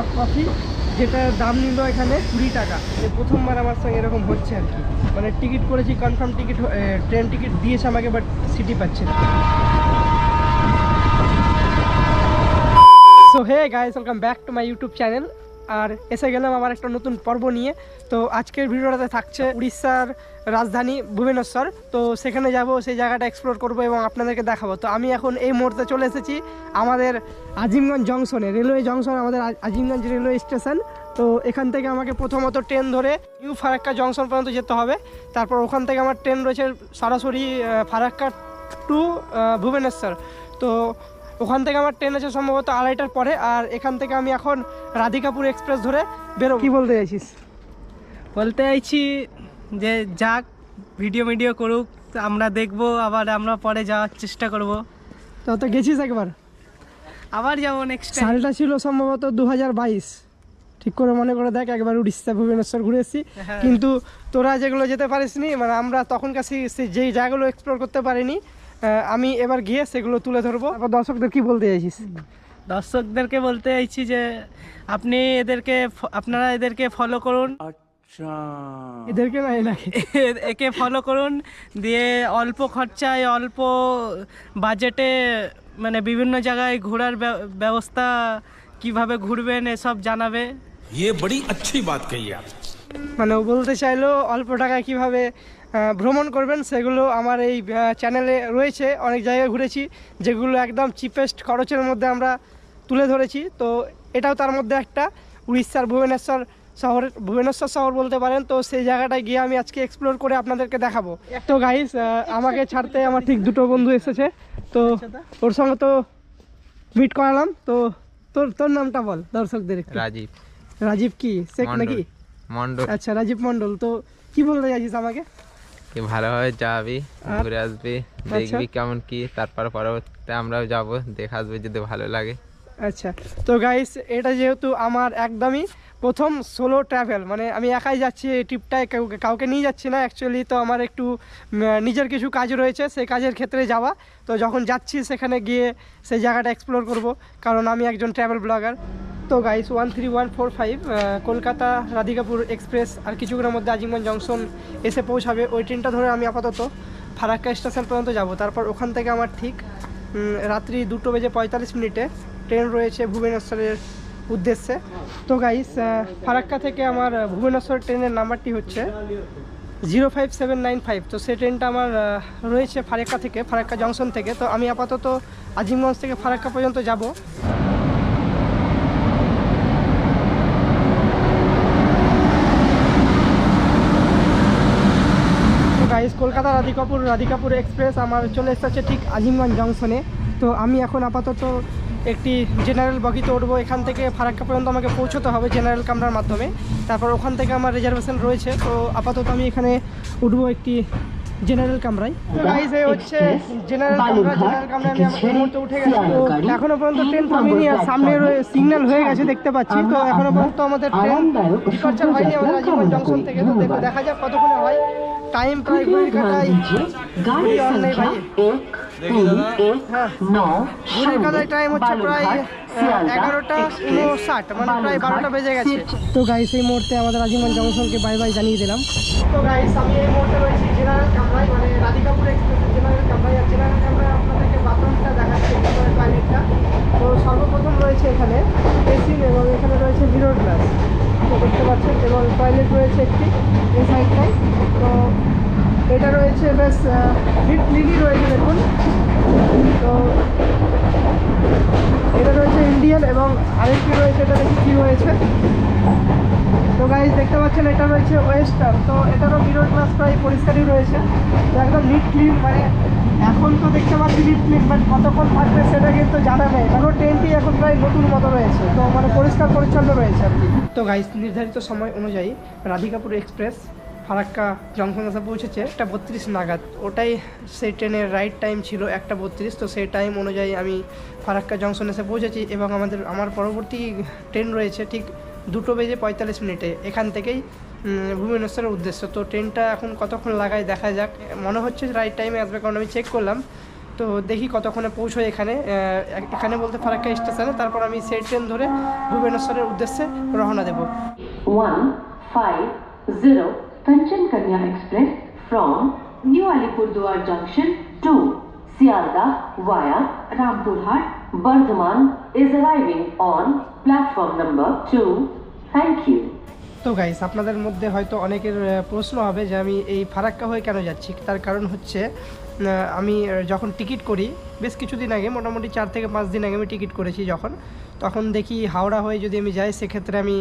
Cup coffee যেটার দাম নিল এখানে কুড়ি টাকা। প্রথমবার আমার সঙ্গে এরকম হচ্ছে আর কি। মানে টিকিট করেছি কনফার্ম টিকিট ট্রেন টিকিট দিয়েছে আমাকে বাট সিটি পাচ্ছে না। So hey guys welcome back to my YouTube channel আর এসে গেলাম আমার একটা নতুন পর্ব নিয়ে। তো আজকের ভিডিওটাতে থাকছে উড়িষ্যার রাজধানী ভুবনেশ্বর। তো সেখানে যাব সেই জায়গাটা এক্সপ্লোর করব এবং আপনাদেরকে দেখাবো। তো আমি এখন এই মুহূর্তে চলে এসেছি আমাদের আজিমগঞ্জ জংশনে রেলওয়ে জংশন আমাদের আজিমগঞ্জ রেলওয়ে স্টেশন তো এখান থেকে আমাকে প্রথমত ট্রেন ধরে নিউ ফারাক্কা জংশন পর্যন্ত যেতে হবে। তারপর ওখান থেকে আমার ট্রেন রয়েছে সরাসরি ফারাক্কা টু ভুবনেশ্বর। তো ওখান থেকে আমার ট্রেন আছে সম্ভবত আড়াইটার পরে আর এখান থেকে আমি এখন রাধিকাপুর এক্সপ্রেস ধরে বেরোবো। কি বলতে চাইছিস? বলতে চাইছি যে যাক ভিডিও ভিডিও করুক আমরা দেখব আবার আমরা পরে যাওয়ার চেষ্টা করব। তো তো গেছিস একবার? আবার যাব নেক্সট টাইম সালটা ছিল সম্ভবত দু হাজার বাইশ। ঠিক করে মনে করে দেখ একবার উড়িষ্যা ভুবনেশ্বর ঘুরে এসেছি হ্যাঁ। কিন্তু তোরা যেগুলো যেতে পারিসনি মানে আমরা তখন কাছে যেই জায়গাগুলো এক্সপ্লোর করতে পারিনি আমি এবার গিয়ে সেগুলো তুলে ধরবো। তারপর দর্শকদের কি বলতে চাইছিস? দর্শকদেরকে বলতে চাইছি যে আপনি এদেরকে আপনারা এদেরকে ফলো করুন। এদেরকে না এনাকে এ- একে ফলো করুন দিয়ে অল্প খরচায় অল্প বাজেটে মানে বিভিন্ন জায়গায় ঘোরার ব্য- ব্যবস্থা কিভাবে ঘুরবেন এসব জানাবে ये बड़ी अच्छी बात कही आप মানে ও বলতে চাইলো অল্প টাকায় কিভাবে আহ, ভ্রমণ করবেন সেগুলো আমার এই চ্যানেলে রয়েছে অনেক জায়গায় ঘুরেছি যেগুলো একদম চিপেস্ট খরচের মধ্যে আমরা তুলে ধরেছি তো এটাও তার মধ্যে একটা উড়িষ্যার ভুবনেশ্বর শহরের ভুবনেশ্বর শহর বলতে পারেন তো সেই জায়গাটায় গিয়ে আমি আজকে এক্সপ্লোর করে আপনাদেরকে দেখাবো। তো গাইস আমাকে ছাড়তে আমার ঠিক দুটো বন্ধু এসেছে তো ওর সঙ্গে তো মিট করালাম তো তোর তোর নামটা বল দর্শকদের। রাজীব। রাজীব কি? শেখ। নাকি? মন্ডল আচ্ছা রাজীব মন্ডল তো কি বলতে চাইছিস আমাকে? তুই ভালোভাবে যাবি ঘুরে আসবি আচ্ছা। দেখবি কেমন কি তারপর পরবর্তীতে আমরাও যাব দেখে আসবি যদি ভালো লাগে। আচ্ছা তো গাইস এটা যেহেতু আমার একদমই প্রথম সোলো ট্রাভেল মানে আমি একাই যাচ্ছি এই ট্রিপটায় কাউকে নিয়ে যাচ্ছি না অ্যাকচুয়ালি তো আমার একটু নিজের কিছু কাজ রয়েছে, সেই কাজের ক্ষেত্রে যাওয়া। তো যখন যাচ্ছি সেখানে গিয়ে সেই জায়গাটা এক্সপ্লোর করব, কারণ আমি একজন ট্রাভেল ব্লগার তো guys one three one four five Kolkata Radhikapur express আর কিছুক্ষণের মধ্যে আজিমগঞ্জ জংশন এসে পৌঁছাবে। ওই ট্রেনটা ধরে আমি আপাতত ফারাক্কা স্টেশন পর্যন্ত যাব। তারপর ওখান থেকে আমার ঠিক রাত্রি দুটো বেজে পঁয়তাল্লিশ মিনিটে ট্রেন রয়েছে ভুবনেশ্বরের উদ্দেশ্যে। তো গাইস ফারাক্কা থেকে আমার ভুবনেশ্বর ট্রেনের নাম্বারটি হচ্ছে zero five seven nine five. তো সেই ট্রেনটা আমার রয়েছে ফারাক্কা থেকে, ফারাক্কা জংশন থেকে। তো আমি আপাতত আজিমগঞ্জ থেকে ফারাক্কা পর্যন্ত যাব। গাইস কলকাতা রাধিকাপুর রাধিকাপুর এক্সপ্রেস আমার চলে এসেছে ঠিক আজিমগঞ্জ জংশনে। তো আমি এখন আপাতত একটি জেনারেল বগি উঠবো এখান থেকে ফারাক্কা পর্যন্ত আমাকে পৌঁছতে হবে জেনারেল কামরার মাধ্যমে। তারপর ওখান থেকে আমার রিজার্ভেশন রয়েছে তো আপাতত আমি এখানে উঠবো একটি জেনারেল কামরায়। গাইজ এই হচ্ছে জেনারেল কামরা জেনারেল কামরায় আমি আমার মুহূর্তে উঠে গেছি। তো পর্যন্ত ট্রেন থামেনি আর সামনে সিগন্যাল হয়ে গেছে দেখতে পাচ্ছি। তো এখনও পর্যন্ত আমাদের ট্রেন ডিপার্চার হয়নি আমাদের রাজীবন জংশন থেকে। তো দেখো দেখা যাক কতক্ষণে হয়। টাইম প্রায় ঘড়ির কাটাই গাড়ি অন নেই ভাই। মানে তো গাই সেই মুহূর্তে আমাদের রাজিমান জংশনকে বাই বাই জানিয়ে দিলাম। তো গাই আমি এই মুহূর্তে রয়েছি জেনারেল কামরায় মানে রাধিকাপুর এক্সপ্রেসের জেনারেল কামরায় জেনারেল কামরায় আপনাদেরকে বাথরুমটা দেখাচ্ছি টয়লেটটা তো সর্বপ্রথম রয়েছে এখানে এসি এবং এখানে রয়েছে মিরর গ্লাস তো দেখতে পাচ্ছেন এবং টয়লেট রয়েছে একটি এই সাইডটাই তো এটা রয়েছে বেশ হিট ক্লিনই রয়েছে দেখুন। তো এটা রয়েছে ইন্ডিয়ান এবং আরেকটি রয়েছে, এটা দেখি কী রয়েছে তো গাইজ দেখতে পাচ্ছেন, এটা রয়েছে ওয়েস্টার্ন তো এটারও মিরর গ্লাস প্রায় পরিষ্কারই রয়েছে। তো একদম নিট ক্লিন মানে এখন তো দেখতে পাচ্ছি নিট ক্লিন বাট কতক্ষণ থাকবে সেটা কিন্তু জানা নেই। কারণ ট্রেনটি এখন প্রায় নতুন মতো রয়েছে। তো মানে পরিষ্কার পরিচ্ছন্ন রয়েছে আর কি। তো গাইজ নির্ধারিত সময় অনুযায়ী রাধিকাপুর এক্সপ্রেস ফারাক্কা জংশন এসে পৌঁছেছে, একটা বত্রিশ নাগাদ। ওটাই সেই ট্রেনের রাইট টাইম ছিল, একটা বত্রিশ। তো সেই টাইম অনুযায়ী আমি ফারাক্কা জংশন এসে পৌঁছেছি এবং আমাদের, আমার পরবর্তী ট্রেন রয়েছে ঠিক দুটো বেজে পঁয়তাল্লিশ মিনিটে। এখান থেকেই ভুবনেশ্বরের উদ্দেশ্য। তো ট্রেনটা এখন কতক্ষণ লাগায় দেখা যাক। মনে হচ্ছে রাইট টাইমে আসবে কারণ আমি চেক করলাম। তো দেখি কতক্ষণে পৌঁছোয় এখানে। এখানে বলতে ফারাক্কা স্টেশনে, তারপর আমি সেই ট্রেন ধরে ভুবনেশ্বরের উদ্দেশ্যে রওনা দেবো। One five zero Kanchan Kanya Express from New Alipurduar Junction to Sialda via Rampurhat, Bardhaman is arriving on platform number 2. Thank you. তো গাইস আপনাদের মধ্যে হয়তো অনেকের প্রশ্ন হবে যে আমি এই ফারাক্কা হয়ে কেন যাচ্ছি তার কারণ হচ্ছে আমি যখন টিকিট করি, বেশ কিছুদিন আগে, মোটামুটি চার থেকে পাঁচ দিন আগে আমি টিকিট করেছি যখন। তখন দেখি হাওড়া হয়ে যদি আমি যাই, সেক্ষেত্রে আমি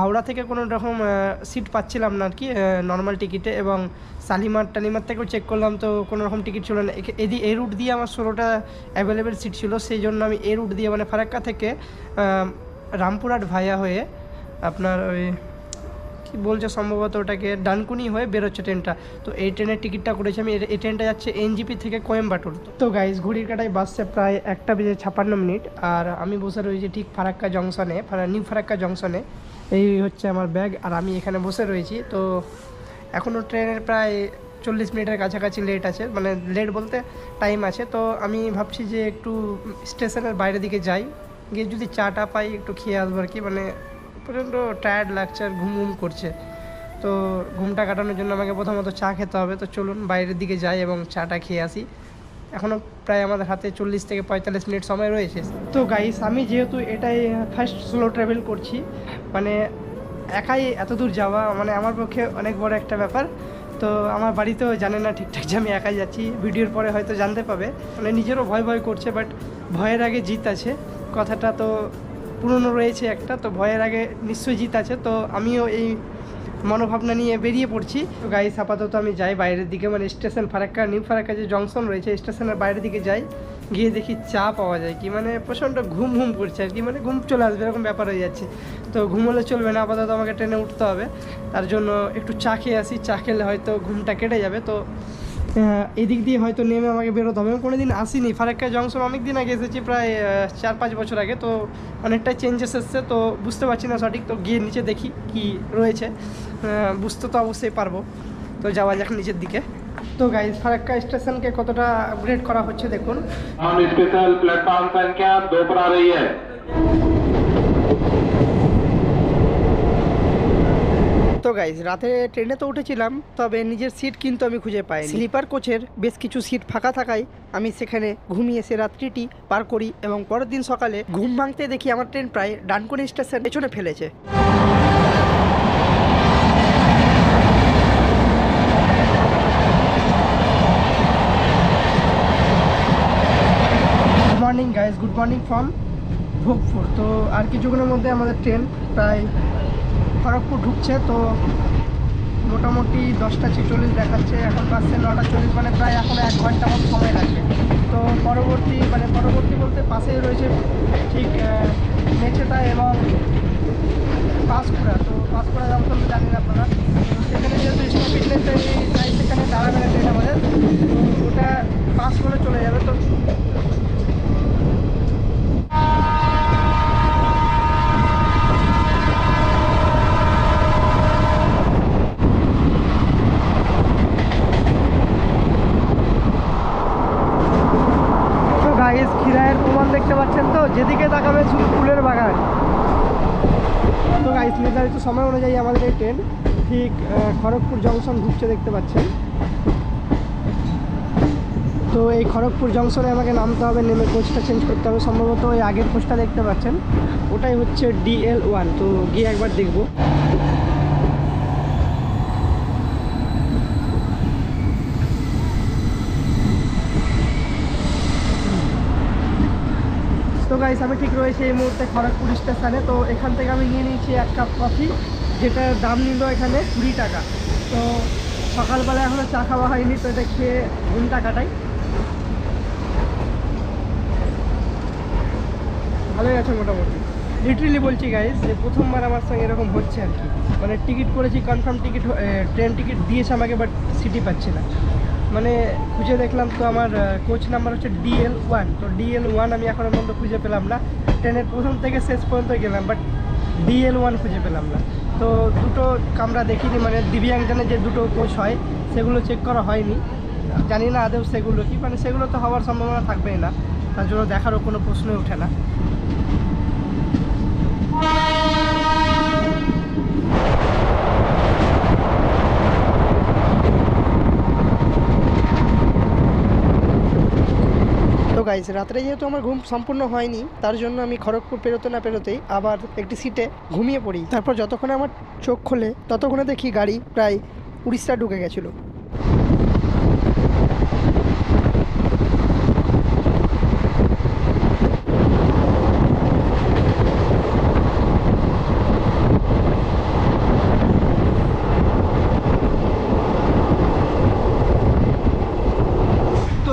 হাওড়া থেকে কোনো রকম সিট পাচ্ছিলাম না আর কি নর্মাল টিকিটে এবং শালিমার টালিমার থেকেও চেক করলাম তো কোনো রকম টিকিট ছিল না। এদি এ রুট দিয়ে আমার ষোলোটা অ্যাভেলেবেল সিট ছিল, সেই জন্য আমি এ রুট দিয়ে মানে ফারাক্কা থেকে রামপুরহাট ভাইয়া হয়ে আপনার ওই বলছে সম্ভবত ওটাকে ডানকুনি হয়ে বেরোচ্ছে ট্রেনটা। তো এই ট্রেনের টিকিটটা করেছি আমি, এই ট্রেনটা যাচ্ছে এনজিপি থেকে কোয়েম্বাটুর। তো গাইজ ঘড়ির কাটায় বাসছে প্রায় একটা বেজে ছাপ্পান্ন মিনিট আর আমি বসে রয়েছি ঠিক ফারাক্কা জংশনে নিউ ফারাক্কা জংশনে এই হচ্ছে আমার ব্যাগ আর আমি এখানে বসে রয়েছি। তো এখনও ট্রেনের প্রায় চল্লিশ মিনিটের কাছাকাছি লেট আছে মানে লেট বলতে টাইম আছে। তো আমি ভাবছি যে একটু স্টেশনের বাইরের দিকে যাই, গিয়ে যদি চাটা পাই, একটু খেয়ে আসব আর কি। মানে প্রচণ্ড টায়ার্ড লাগছে আর ঘুম ঘুম করছে। তো ঘুমটা কাটানোর জন্য আমাকে প্রথমত চা খেতে হবে। তো চলুন বাইরের দিকে যাই এবং চাটা খেয়ে আসি। এখনও প্রায় আমাদের হাতে চল্লিশ থেকে পঁয়তাল্লিশ মিনিট সময় রয়েছে। তো গাইস আমি যেহেতু এটাই ফার্স্ট স্লো ট্রাভেল করছি মানে একাই এত দূর যাওয়া মানে আমার পক্ষে অনেক বড় একটা ব্যাপার। তো আমার বাড়িতেও জানে না ঠিকঠাক যে আমি একাই যাচ্ছি। ভিডিওর পরে হয়তো জানতে পাবে। মানে নিজেরও ভয় ভয় করছে বাট ভয়ের আগে জিত আছে। কথাটা তো পুরনো রয়েছে একটা, তো ভয়ের আগে নিশ্চয়ই জিত আছে, তো আমিও এই মনোভাবনা নিয়ে বেরিয়ে পড়ছি। তো গাইস আপাতত আমি যাই বাইরের দিকে মানে স্টেশন ফারাক্কা নিউ ফারাক্কা যে জংশন রয়েছে স্টেশনের বাইরের দিকে যাই, গিয়ে দেখি চা পাওয়া যায় কি মানে প্রচণ্ড ঘুম ঘুম করছে আর কি মানে ঘুম চলে আসবে, এরকম ব্যাপার হয়ে যাচ্ছে। তো ঘুমোলে চলবে না, আপাতত আমাকে ট্রেনে উঠতে হবে। তার জন্য একটু চা খেয়ে আসি, চা খেলে হয়তো ঘুমটা কেটে যাবে, তো এদিক দিয়ে হয়তো নেমে আমাকে বেরোতে হবে। কোনো দিন আসিনি। ফারাক্কা জংশন অনেক দিন আগে এসেছি, প্রায় চার পাঁচ বছর আগে। তো অনেকটাই চেঞ্জেস এসছে। তো বুঝতে পারছি না সঠিক। তো গিয়ে নিচে দেখি কি রয়েছে। বুঝতে তো অবশ্যই পারব। তো যাওয়া যাক নিচের দিকে। তো গাই ফারাক্কা স্টেশনকে কতটা আপগ্রেড করা হচ্ছে দেখুন। স্পেশাল প্ল্যাটফর্ম সংখ্যা গাইজ রাতে ট্রেনে তো উঠেছিলাম, তবে নিজের সিট কিন্তু আমি খুঁজে পাই স্লিপার কোচের বেশ কিছু সিট ফাঁকা থাকায় আমি সেখানে ঘুমিয়ে সে রাত্রিটি পার করি এবং পরের দিন সকালে ঘুম ভাঙতে দেখি আমার ট্রেন প্রায় ডানকুনি স্টেশন পেছনে ফেলেছে। Good morning guys good morning from Bhogpur তো আর কিছুক্ষণের মধ্যে আমাদের ট্রেন প্রায় খড়গপুর ঢুকছে, তো মোটামুটি দশটা ছেচল্লিশ দেখাচ্ছে, এখন পাচ্ছে নটা চল্লিশ মানে প্রায় এখন এক ঘণ্টা মতো সময় লাগবে। তো পরবর্তী মানে পরবর্তী বলতে পাশেই রয়েছে ঠিক মেছেতা এবং পাঁশকুড়া তো পাঁশকুড়া জংশন তো জানেন আপনারা তো সেখানে যেহেতু স্টপেজ নেই তাই সেখানে দাঁড়াবে না ট্রেন আমাদের তো ওটা পাস করে চলে যাবে তো তো গাইস খিরায়ের প্রমাণ দেখতে পাচ্ছেন তো যেদিকে তাকাবে শুধু ফুলের বাগান তো গাইস নির্ধারিত সময় অনুযায়ী আমাদের এই ট্রেন ঠিক খড়গপুর জংশন ঢুকছে দেখতে পাচ্ছেন। তো এই খড়গপুর জংশনে আমাকে নামতে হবে, নেমে কোচটা চেঞ্জ করতে হবে। সম্ভবত ওই আগের কোচটা দেখতে পাচ্ছেন। ওটাই হচ্ছে ডিএল ওয়ান তো গিয়ে একবার দেখব। তো গাইস আমি ঠিক রয়েছে এই মুহূর্তে খড়গপুর স্টেশনে। তো এখান থেকে আমি নিয়ে নিয়েছি এক কাপ কফি, যেটার দাম নিল এখানে কুড়ি টাকা। তো সকালবেলা এখনও চা খাওয়া হয়নি, তো এটা খেয়ে ঘুমটা কাটাই। ভালোই আছে মোটামুটি। লিটারেলি বলছি গাইস যে প্রথমবার আমার সঙ্গে এরকম হচ্ছে আর কি। মানে টিকিট করেছি কনফার্ম টিকিট ট্রেন টিকিট দিয়েছে আমাকে বাট সিটি পাচ্ছি না। মানে খুঁজে দেখলাম তো আমার কোচ নাম্বার হচ্ছে ডিএল ওয়ান তো ডিএল ওয়ান আমি এখনও পর্যন্ত খুঁজে পেলাম না। ট্রেনের প্রথম থেকে শেষ পর্যন্ত গেলাম বাট ডিএল ওয়ান খুঁজে পেলাম না। তো দুটো কামরা দেখিনি মানে দিব্যাংজনের যে দুটো কোচ হয়, সেগুলো চেক করা হয়নি। জানি না আদেও সেগুলো কি মানে সেগুলো তো হওয়ার সম্ভাবনা থাকবেই না। তার জন্য দেখারও কোনো প্রশ্নই ওঠে না তো গাইজ রাত্রে যেহেতু আমার ঘুম সম্পূর্ণ হয়নি, তার জন্য আমি খড়গপুর পেরোতে না পেরোতেই আবার একটি সিটে ঘুমিয়ে পড়ি। তারপর যতক্ষণে আমার চোখ খোলে, ততক্ষণে দেখি গাড়ি প্রায় উড়িষ্যা ঢুকে গেছিল।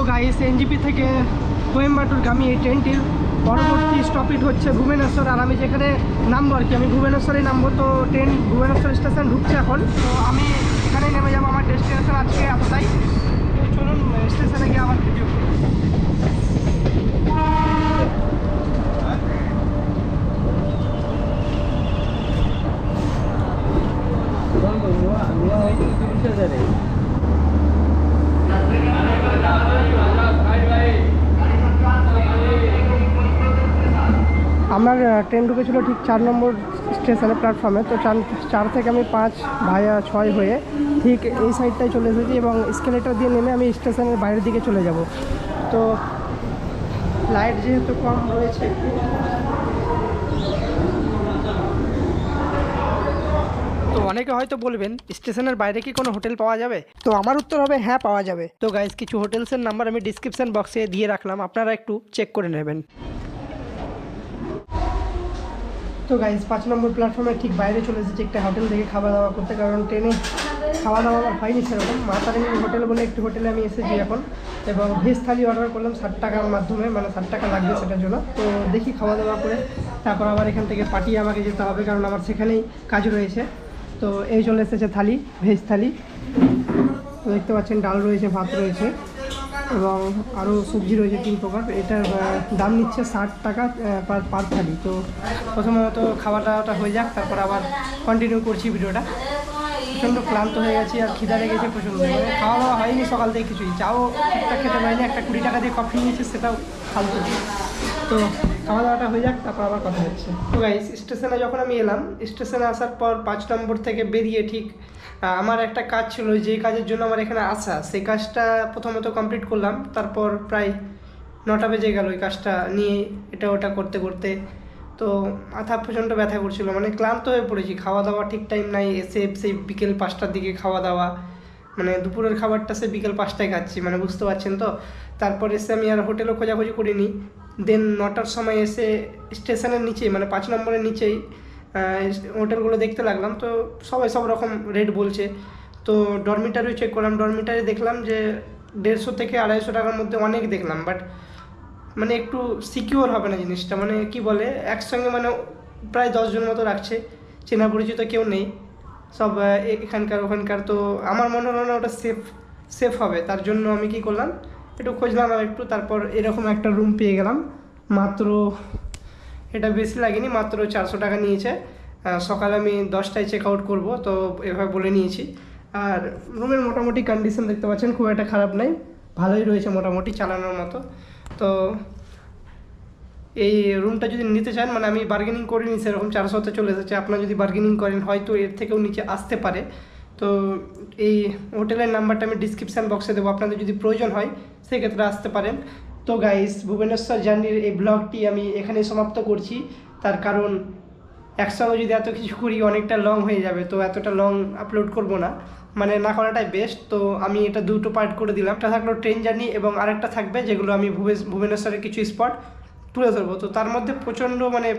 গাইস থেকে কোয়েম্বাটুরগামী এই ট্রেনটির পরবর্তী স্টপেজ হচ্ছে ভুবনেশ্বর, আর আমি যেখানে নামবো আর কি, আমি ভুবনেশ্বরে নামবো। তো ট্রেন ভুবনেশ্বর স্টেশন ঢুকছে এখন। তো আমি এখানে নেমে যাব, আমার ডেস্টিনেশন আজকে এতটাই। চলুন স্টেশনে গিয়ে আমার ভিডিও করি। আমার ট্রেন ঢুকেছিল ঠিক চার নম্বর স্টেশনে প্ল্যাটফর্মে তো চার চার থেকে আমি পাঁচ ভায়া ছয় হয়ে ঠিক এই সাইডটায় চলে এসেছি এবং স্কেলেটার দিয়ে নেমে আমি স্টেশনের বাইরের দিকে চলে যাব। তো লাইট যেহেতু কম রয়েছে, তো অনেকে হয়তো বলবেন স্টেশনের বাইরে কি কোনো হোটেল পাওয়া যাবে? তো আমার উত্তর হবে হ্যাঁ পাওয়া যাবে। তো গাইজ কিছু হোটেলসের নাম্বার আমি ডিসক্রিপশন বক্সে দিয়ে রাখলাম, আপনারা একটু চেক করে নেবেন। তো গাইজ পাঁচ নম্বর প্ল্যাটফর্মে ঠিক বাইরে চলে এসেছি, একটা হোটেল থেকে খাওয়া দাওয়া করতে, কারণ ট্রেনে খাওয়া দাওয়া আমার হয়নি সেরকম। মা তারিণী হোটেল বলে একটি হোটেলে আমি এসেছি এখন, এবং ভেজ থালি অর্ডার করলাম ষাট টাকার মাধ্যমে মানে ষাট টাকা লাগবে সেটার জন্য। তো দেখি খাওয়া দাওয়া করে, তারপর আবার এখান থেকে পাঠিয়ে আমাকে যেতে হবে, কারণ আমার সেখানেই কাজ রয়েছে। তো এই চলে এসেছে থালি, ভেজ থালি। তো দেখতে পাচ্ছেন, ডাল রয়েছে, ভাত রয়েছে। এবং আরও সবজি রয়েছে তিন প্রকার। এটার দাম নিচ্ছে ষাট টাকা পার পার থালি। তো প্রথমত খাওয়া দাওয়াটা হয়ে যাক, তারপর আবার কন্টিনিউ করছি ভিডিওটা। প্রচণ্ড ক্লান্ত হয়ে গেছি, আর খিদা লেগেছে প্রচণ্ড। মানে খাওয়া দাওয়া হয়নি সকাল থেকে কিছুই চাও ঠিকঠাক খেতে পারিনি, একটা কুড়ি টাকা দিয়ে কফি নিয়েছে, সেটাও ফালতু। তো খাওয়া দাওয়াটা হয়ে যাক, তারপর আবার কথা হচ্ছে। তো গাইস স্টেশনে যখন আমি এলাম স্টেশনে আসার পর পাঁচ নম্বর থেকে বেরিয়ে ঠিক আমার একটা কাজ ছিল যে কাজের জন্য আমার এখানে আসা। সেই কাজটা প্রথমত কমপ্লিট করলাম, তারপর প্রায় নটা বেজে গেল ওই কাজটা নিয়ে এটা ওটা করতে করতে। তো মাথা প্রচণ্ড ব্যথা করছিল মানে ক্লান্ত হয়ে পড়েছি। খাওয়া দাওয়া ঠিক টাইম নাই, এসে সেই বিকেল পাঁচটার দিকে খাওয়া দাওয়া। মানে দুপুরের খাবারটা সে বিকেল পাঁচটায় খাচ্ছি মানে বুঝতে পারছেন তো? তারপর এসে আমি আর হোটেলও খোঁজাখুঁজি করিনি। দেন নটার সময় এসে স্টেশনের নিচেই মানে পাঁচ নম্বরের নিচেই হোটেলগুলো দেখতে লাগলাম। তো সবাই সব রকম রেট বলছে। তো ডরমিটারিও চেক করলাম। ডরমিটারি দেখলাম যে দেড়শো থেকে আড়াইশো টাকার মধ্যে অনেক দেখলাম। বাট মানে একটু সিকিউর হবে না জিনিসটা। মানে কি বলে, একসঙ্গে মানে প্রায় দশজন মতো রাখছে। চেনা পরিচিত কেউ নেই। সব এখানকার, ওখানকার। তো আমার মনে হলো না ওটা সেফ সেফ হবে। তার জন্য আমি কি করলাম, একটু খুঁজলাম একটু তারপর এরকম একটা রুম পেয়ে গেলাম। মাত্র এটা বেশি লাগেনি, মাত্র চারশো টাকা নিয়েছে। সকালে আমি দশটায় চেক আউট করব, তো এভাবে বলে নিয়েছি। আর রুমের মোটামুটি কন্ডিশন দেখতে পাচ্ছেন, খুব একটা খারাপ নাই। ভালোই রয়েছে মোটামুটি চালানোর মতো। তো এই রুমটা যদি নিতে চান মানে আমি বার্গেনিং করিনি, সেরকম চারশোতে চলে এসেছে। আপনারা যদি বার্গেনিং করেন, হয়তো এর থেকেও নিচে আসতে পারে। তো এই হোটেলের নাম্বারটা আমি ডিসক্রিপশান বক্সে দেবো। আপনাদের যদি প্রয়োজন হয়, সেক্ষেত্রে আসতে পারেন। তো গাইস ভুবনেশ্বর জার্নির এই ব্লগটি আমি এখানে সমাপ্ত করছি। তার কারণ, একসঙ্গে যদি এত কিছু করি, অনেকটা লং হয়ে যাবে, তো এতটা লং আপলোড করব না। মানে না করাটাই বেস্ট তো আমি এটা দুটো পার্ট করে দিলাম। একটা থাকল ট্রেন জার্নি এবং আরেকটা থাকবে যেগুলো আমি ভুবনেশ্বরের কিছু স্পট তুলে ধরবো। তো তার মধ্যে প্রচণ্ড মানে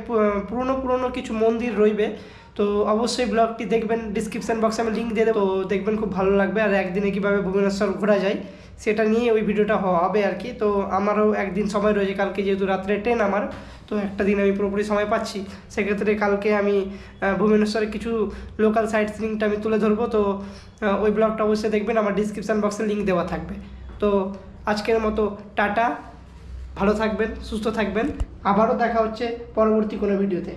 পুরনো পুরনো কিছু মন্দির রইবে। তো অবশ্যই ব্লগটি দেখবেন ডিসক্রিপশান বক্সে আমি লিঙ্ক দিয়ে দেবো। দেখবেন খুব ভালো লাগবে আর একদিনে কীভাবে ভুবনেশ্বর ঘোরা যায় সেটা নিয়ে ওই ভিডিওটা হবে আর কি। তো আমারও একদিন সময় রয়েছে কালকে যেহেতু রাত্রে ট্রেন আমার তো একটা দিন আমি পুরোপুরি সময় পাচ্ছি। সেক্ষেত্রে কালকে আমি আহ, ভুবনেশ্বরের কিছু লোকাল সাইট সিনটা আমি তুলে ধরবো। তো ওই ব্লগটা অবশ্যই দেখবেন আমার ডিসক্রিপশান বক্সে লিঙ্ক দেওয়া থাকবে। তো আজকের মতো টাটা ভালো থাকবেন সুস্থ থাকবেন। আবারও দেখা হচ্ছে পরবর্তী কোনো ভিডিওতে।